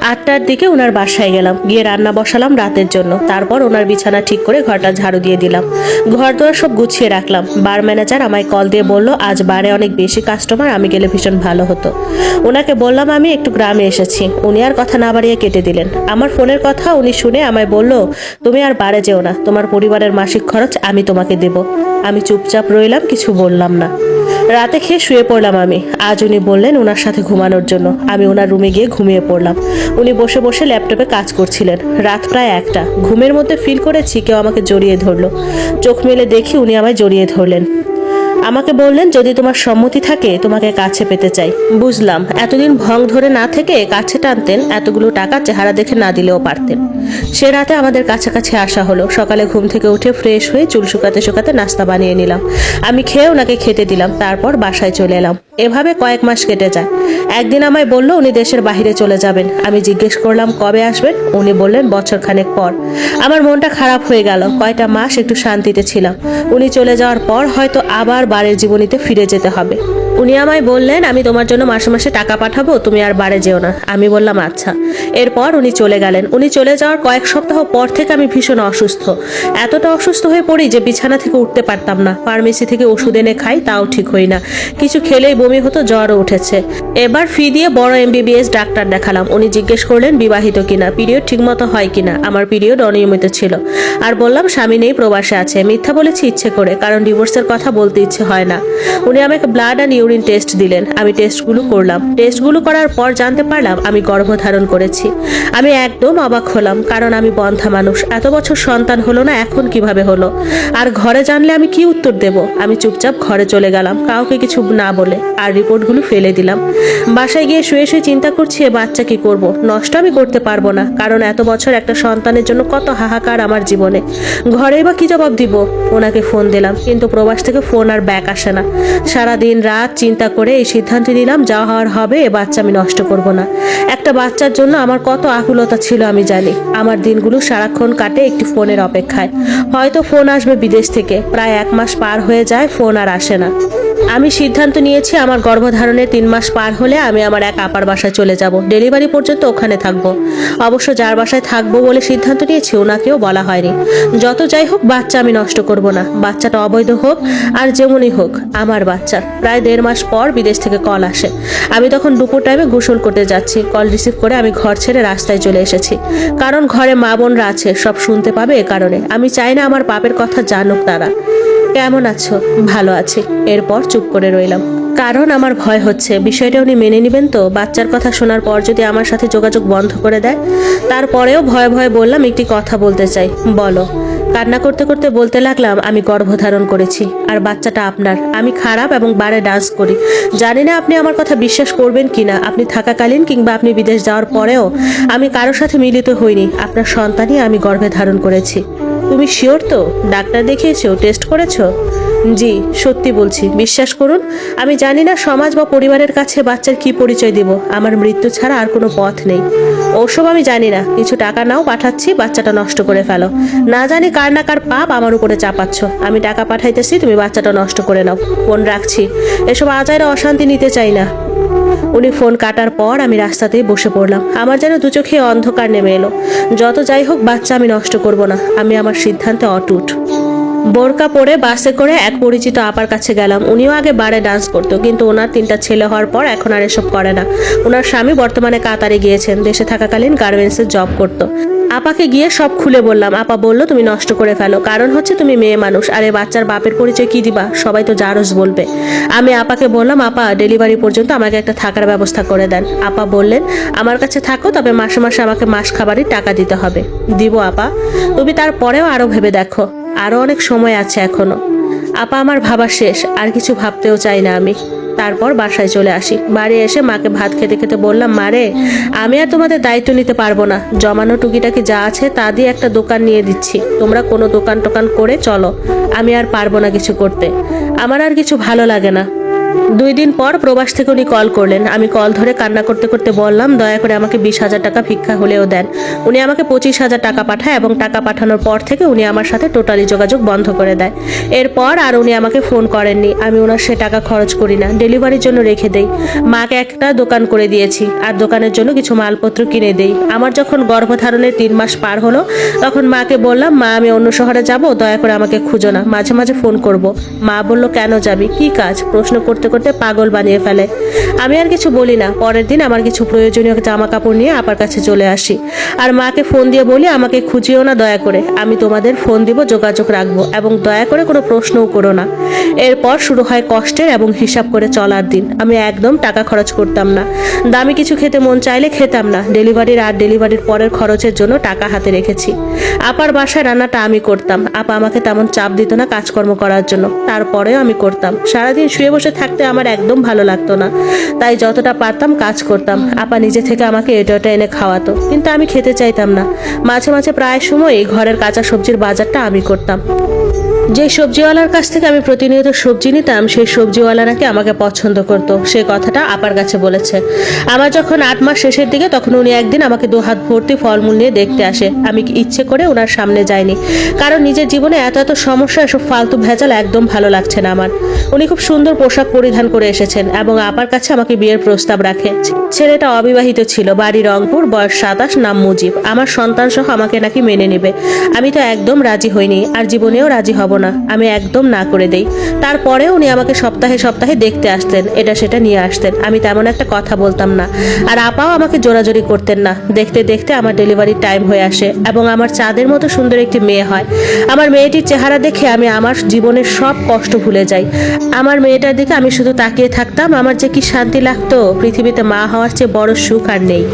আটটার দিকে ওনার বাসায় গেলাম। গিয়ে রান্না বসালাম রাতের জন্য। তারপর ওনার বিছানা ঠিক করে ঘরটা ঝাড়ু দিয়ে দিলাম। ঘর দোয়ার সব গুছিয়ে রাখলাম। বার ম্যানেজার আমায় কল দিয়ে বলল, আজ বারে অনেক বেশি কাস্টমার, আমি গেলে ভীষণ ভালো হতো। ওনাকে বললাম, আমি একটু গ্রামে এসেছি। উনি আর কথা না বাড়িয়ে কেটে দিলেন। আমার ফোনের কথা উনি শুনে আমায় বলল, তুমি আর বারে যেও না। তোমার পরিবারের মাসিক খরচ আমি তোমাকে দেব। আমি চুপচাপ রইলাম, কিছু বললাম না। রাতে খেয়ে শুয়ে পড়লাম আমি। আজ উনি বললেন ওনার সাথে ঘুমানোর জন্য। আমি ওনার রুমে গিয়ে ঘুমিয়ে পড়লাম। উনি বসে বসে ল্যাপটপে কাজ করছিলেন। রাত প্রায় একটা। ঘুমের মধ্যে ফিল করেছি কেউ আমাকে জড়িয়ে ধরলো। চোখ মেলে দেখি উনি আমায় জড়িয়ে ধরলেন। আমাকে বললেন, যদি তোমার সম্মতি থাকে, তোমাকে কাছে পেতে চাই। বুঝলাম, এতদিন ভং ধরে না থেকে কাছে টানতেন, এতগুলো টাকা চেহারা দেখে না দিলেও পারতেন। সে রাতে আমাদের কাছাকাছি আসা হলো। সকালে ঘুম থেকে উঠে ফ্রেশ হয়ে চুল শুকাতে শুকাতে নাস্তা বানিয়ে নিলাম। আমি খেয়ে ওনাকে খেতে দিলাম, তারপর বাসায় চলে এলাম। এভাবে কয়েক মাস কেটে যায়। একদিন আমায় বলল, উনি দেশের বাইরে চলে যাবেন। আমি জিজ্ঞেস করলাম, কবে আসবেন? উনি বললেন বছর খানেক পর। আমার মনটা খারাপ হয়ে গেল। কয়টা মাস একটু শান্তিতে ছিলাম। উনি চলে যাওয়ার পর হয়তো আবার বাড়ির জীবনীতে ফিরে যেতে হবে। উনি আমায় বললেন, আমি তোমার জন্য মাসে মাসে টাকা পাঠাবো, তুমি আর বাড়ি যেও না। আমি বললাম আচ্ছা। এরপর উনি চলে গেলেন। উনি চলে যাওয়ার কয়েক সপ্তাহ পর থেকে আমি ভীষণ অসুস্থ। এতটা অসুস্থ হয়ে পড়ি যে বিছানা থেকে উঠতে পারতাম না। ফার্মেসি থেকে ওষুধ এনে খাই, তাও ঠিক হই না। কিছু খেলেই বমি হতো, জ্বরও উঠেছে। এবার ফি দিয়ে বড় এমবিবিএস ডাক্তার দেখালাম। উনি জিজ্ঞেস করলেন, বিবাহিত কিনা? পিরিয়ড ঠিকমতো হয় কিনা? আমার পিরিয়ড অনিয়মিত ছিল। আর বললাম, স্বামী নেই, প্রবাসে আছে। মিথ্যা বলেছি ইচ্ছে করে, কারণ ডিভোর্সের কথা বলতে ইচ্ছে হয় না। উনি আমাকে ব্লাড অ্যান্ড ইউরিন টেস্ট দিলেন। আমি টেস্টগুলো করলাম। টেস্টগুলো করার পর জানতে পারলাম আমি গর্ভধারণ করেছি। আমি একদম অবাক হলাম, কারণ আমি বন্ধা মানুষ। এত বছর সন্তান হলো না, এখন কীভাবে হলো? আর ঘরে জানলে আমি কি উত্তর দেব? আমি চুপচাপ ঘরে চলে গেলাম, কাউকে কিছু না বলে। আর রিপোর্টগুলো ফেলে দিলাম। বাসায় গিয়ে শুয়ে শুয়ে চিন্তা করছি, এ বাচ্চা কি করব? নষ্ট আমি করতে পারব না, কারণ এত বছর একটা সন্তানের জন্য কত হাহাকার আমার জীবনে। ঘরেই বা কি জবাব দিব? ওনাকে ফোন দিলাম, কিন্তু প্রবাস থেকে ফোন আর ব্যাক আসে না। সারাদিন রাত চিন্তা করে এই সিদ্ধান্ত নিলাম, যা হওয়ার হবে, এ বাচ্চা আমি নষ্ট করব না। একটা বাচ্চার জন্য আমার কত আকুলতা ছিল আমি জানি। আমার দিনগুলো সারাক্ষণ কাটে একটি ফোনের অপেক্ষায়। হয়তো ফোন আসবে বিদেশ থেকে। প্রায় এক মাস পার হয়ে যায়, ফোন আর আসে না। আমি সিদ্ধান্ত নিয়েছি, আমার গর্ভধারণে তিন মাস পার হলে আমি আমার এক আপার বাসায় চলে যাব। ডেলিভারি পর্যন্ত ওখানে থাকব। অবশ্য যার বাসায় থাকব বলে সিদ্ধান্ত নিয়েছি, ওনাকেও বলা হয়নি। যত যাই হোক, বাচ্চা আমি নষ্ট করব না। বাচ্চাটা অবৈধ হোক, আর যেমনই হোক, আমার বাচ্চা। প্রায় দেড় মাস পর বিদেশ থেকে কল আসে। আমি তখন দুপুর টাইমে গোসল করতে যাচ্ছি। কল রিসিভ করে আমি ঘর ছেড়ে রাস্তায় চলে এসেছি। কারণ ঘরে মা বোনরা আছে, সব শুনতে পাবে এ কারণে। আমি চাই না আমার পাপের কথা জানুক তারা। কেমন আছো? ভালো আছি। এরপর চুপ করে রইলাম। কারণ আমার ভয় হচ্ছে। বিষয়টা উনি মেনে নেবেন তো? বাচ্চার কথা শোনার পর যদি আমার সাথে যোগাযোগ বন্ধ করে দেয়, তারপরেও ভয়ে ভয়ে বললাম একটি কথা বলতে চাই। বলো। কান্না করতে করতে বলতে লাগলাম, আমি গর্ভধারণ করেছি। আর বাচ্চাটা আপনার। আমি খারাপ এবং বারে ডান্স করি। জানি না আপনি আমার কথা বিশ্বাস করবেন কিনা। আপনি থাকাকালীন কিংবা আপনি বিদেশ যাওয়ার পরেও আমি কারোর সাথে মিলিত হইনি। আপনার সন্তানই আমি গর্ভে ধারণ করেছি। তুমি শিওর তো? ডাক্তার দেখিয়েছো টেস্ট করেছ? জি, সত্যি বলছি, বিশ্বাস করুন, আমি জানি না সমাজ বা পরিবারের কাছে বাচ্চার কি পরিচয় দিব, আমার মৃত্যু ছাড়া আর কোনো পথ নেই। ওসব আমি জানি না, কিছু টাকা নাও, পাঠাচ্ছি, বাচ্চাটা নষ্ট করে ফেলো। না জানি কার না কার পাপ আমার উপরে চাপাচ্ছ, আমি টাকা পাঠাইতেছি, তুমি বাচ্চাটা নষ্ট করে নাও। ফোন রাখছি, এসব আজাইরা অশান্তি নিতে চাই না। উনি ফোন কাটার পর আমি রাস্তাতেই বসে পড়লাম। আমার যেন দু চোখে অন্ধকার নেমে এলো। যত যাই হোক, বাচ্চা আমি নষ্ট করব না। আমি আমার সিদ্ধান্তে অটুট। বোরকা পরে বাসে করে এক পরিচিত আপার কাছে গেলাম। উনিও আগে বারে ডান্স করতো, কিন্তু ওনার তিনটা ছেলে হওয়ার পর এখন আর এসব করে না। ওনার স্বামী বর্তমানে কাতারে গিয়েছেন, দেশে থাকাকালীন গার্মেন্টসে জব করতো। আপাকে গিয়ে সব খুলে বললাম, আপা বলল তুমি নষ্ট করে ফেলো, কারণ হচ্ছে তুমি মেয়ে মানুষ। আর এই বাচ্চার বাপের পরিচয় কি দিবা? সবাই তো জারস বলবে। আমি আপাকে বললাম, আপা ডেলিভারি পর্যন্ত আমাকে একটা থাকার ব্যবস্থা করে দেন। আপা বললেন, আমার কাছে থাকো, তবে মাসে মাসে আমাকে মাস খাবারই টাকা দিতে হবে। দিব আপা। তুমি তারপরেও আরও ভেবে দেখো। আরও অনেক সময় আছে এখনও। আপা আমার ভাবা শেষ, আর কিছু ভাবতেও চাই না আমি। তারপর বাসায় চলে আসি। বাড়ি এসে মাকে ভাত খেতে খেতে বললাম মারে আমি আর তোমাদের দায়িত্ব নিতে পারব না। জমানো টুকিটাকি যা আছে তা দিয়ে একটা দোকান নিয়ে দিচ্ছি। তোমরা কোনো দোকান টোকান করে চলো। আমি আর পারব না কিছু করতে। আমার আর কিছু ভালো লাগে না। দুই দিন পর প্রবাস থেকে উনি কল করলেন। আমি কল ধরে কান্না করতে করতে বললাম, দয়া করে আমাকে বিশ হাজার টাকা ভিক্ষা হলেও দেন। উনি আমাকে পঁচিশ হাজার টাকা পাঠায় এবং টাকা পাঠানোর পর থেকে উনি আমার সাথে টোটালি যোগাযোগ বন্ধ করে দেয়। এরপর আর উনি আমাকে ফোন করেননি। আমি ওনার সে টাকা খরচ করি না। ডেলিভারির জন্য রেখে দেই। মাকে একটা দোকান করে দিয়েছি আর দোকানের জন্য কিছু মালপত্র কিনে দেই। আমার যখন গর্ভধারণের তিন মাস পার হলো, তখন মাকে বললাম, মা, আমি অন্য শহরে যাব, দয়া করে আমাকে খুঁজো না। মাঝে মাঝে ফোন করব। মা বলল, কেন যাবি? কি কাজ? প্রশ্ন করতে করতে করতে পাগল বানিয়ে ফেলে। আমি আর কিছু বলি না। পরের দিন আমার কিছু প্রয়োজনীয় জামা কাপড় নিয়ে আপার কাছে চলে আসি। আর মাকে ফোন দিয়ে বলি, আমাকে খুঁজিও না দয়া করে। আমি তোমাদের ফোন দিব, যোগাযোগ রাখব এবং দয়া করে কোনো প্রশ্নও করো না। এরপর শুরু হয় কষ্টের এবং হিসাব করে চলার দিন। আমি একদম টাকা খরচ করতাম না। দামি কিছু খেতে মন চাইলে খেতাম না। ডেলিভারির আর ডেলিভারির পরের খরচের জন্য টাকা হাতে রেখেছি। আপার বাসায় রান্নাটা আমি করতাম। আপা আমাকে তেমন চাপ দিত না কাজকর্ম করার জন্য। তারপরেও আমি করতাম। সারাদিন শুয়ে বসে থাকতে আমার একদম ভালো লাগতো না। তাই যতটা পারতাম কাজ করতাম। আপা নিজে থেকে আমাকে এটা ওটা এনে খাওয়াতো। কিন্তু আমি খেতে চাইতাম না। মাঝে মাঝে প্রায় সময়ই ঘরের কাঁচা সবজির বাজারটা আমি করতাম। যে সবজিওয়ালার কাছ থেকে আমি প্রতিনিয়ত সবজি নিতাম, সেই সবজিওয়ালা নাকি আমাকে পছন্দ করতো। সে কথাটা আপার কাছে বলেছে। আমার যখন আট মাস শেষের দিকে, তখন উনি একদিন আমাকে দু হাত ভর্তি ফলমূল নিয়ে দেখতে আসে। আমি ইচ্ছে করে ওনার সামনে যাইনি। কারণ নিজের জীবনে এত এত সমস্যা, এসব ফালতু ভেজাল একদম ভালো লাগছে না আমার। উনি খুব সুন্দর পোশাক পরিধান করে এসেছেন এবং আপার কাছে আমাকে বিয়ের প্রস্তাব রাখে। ছেলেটা অবিবাহিত ছিল, বাড়ি রংপুর, বয়স সাতাশ, নাম মুজিব। আমার সন্তান সহ আমাকে নাকি মেনে নেবে। আমি তো একদম রাজি হইনি, আর জীবনেও রাজি হব না, আমি একদম না করে দেই। তারপরে উনি আমাকে সপ্তাহে সপ্তাহে দেখতে আসতেন, এটা সেটা নিয়ে আসতেন। আমি তেমন একটা কথা বলতাম না। আর আপাও আমাকে জোরাজোরি করতেন না। দেখতে দেখতে আমার ডেলিভারির টাইম হয়ে আসে এবং আমার চাঁদের মতো সুন্দর একটি মেয়ে হয়। আমার মেয়েটির চেহারা দেখে আমি আমার জীবনের সব কষ্ট ভুলে যাই। আমার মেয়েটার দিকে আমি শুধু তাকিয়ে থাকতাম। আমার যে কি শান্তি লাগতো, পৃথিবীতে মা হওয়ার চেয়ে বড় সুখ আর নেই।